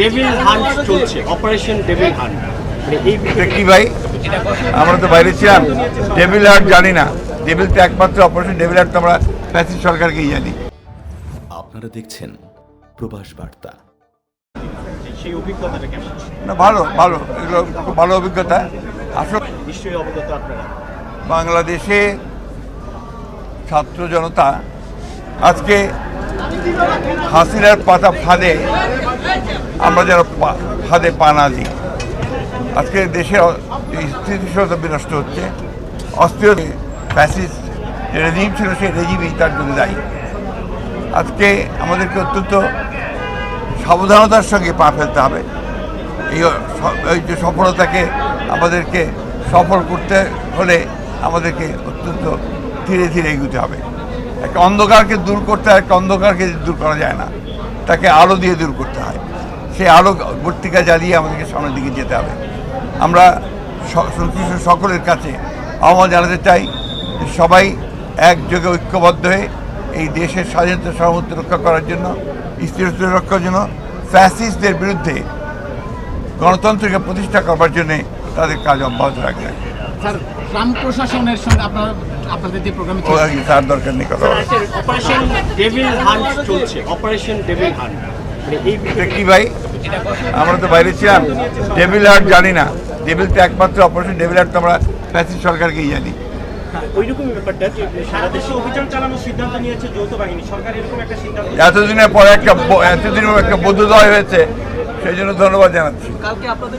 Devil hunt চলছে operation devil hunt মানে এই এটা কি ভাই? আমরা তো বাইরে ছিলাম। ডেভিল হার্ট জানি না। ডেভিল তো একমাত্র অপারেশন ডেভিল হার্ট তো আমরা প্যাসিভ সরকারকেই জানি। আপনারা দেখছেন প্রবাস বার্তা। সেই অভিজ্ঞতাটা কেমন? না ভালো ভালো। এগুলো খুব ভালো অভিজ্ঞতা। আসলে নিশ্চয়ই অবগত আপনারা। বাংলাদেশে ছাত্র জনতা আজকে হাসিনার পাতা ফাঁদে আমরা যেন ফাঁদে পা না দিই। আজকে এই স্থিতিশীলতা বিনষ্ট হচ্ছে। অস্থির ফ্যাসিস্ট যে রেজিম ছিল, সেই রেজিমই তার জন্য দায়ী। আজকে আমাদেরকে অত্যন্ত সাবধানতার সঙ্গে পা ফেলতে হবে। এই যে সফলতাকে আমাদেরকে সফল করতে হলে আমাদেরকে অত্যন্ত ধীরে ধীরে এগুতে হবে। একটা অন্ধকারকে দূর করতে হয়, একটা অন্ধকারকে দূর করা যায় না। তাকে আলো দিয়ে দূর করতে হয়। সেই আলো বর্তিকা জ্বালিয়ে আমাদেরকে সামনের দিকে যেতে হবে। আমরা সংশ্লিষ্ট সকলের কাছে আহ্বান জানাতে চাই যে সবাই একযোগে ঐক্যবদ্ধ হয়ে এই দেশের স্বাধীনতা সার্বভৌমত্ব রক্ষা করার জন্য স্থিরতা রক্ষার জন্য ফ্যাসিস্টদের বিরুদ্ধে গণতন্ত্রকে প্রতিষ্ঠা করবার জন্য তাদের কাজ অব্যাহত রাখবে। স্যার গ্রাম প্রশাসনের সঙ্গে আপনার আপনাদের যে প্রোগ্রামে ও আর কি তার দরকার নেই কথা অপারেশন ডেভিল হান্ট চলছে। অপারেশন ডেভিল হান্ট কি ভাই? আমরা তো বাইরে ছিলাম। ডেভিল হার্ট জানি না। ডেভিল তো একমাত্র অপারেশন ডেভিল হার্ট তো আমরা ফ্যাসিস্ট সরকারকেই জানি। ওই রকমই ব্যাপারটা যে সারা দেশে অভিযান চালানোর সিদ্ধান্ত নিয়েছে যৌথ বাহিনী। সরকার এরকম একটা সিদ্ধান্ত এতদিনের পরে একটা পর একটা হয়েছে সেই জন্য ধন্যবাদ জানাচ্ছি। কালকে আপনাদের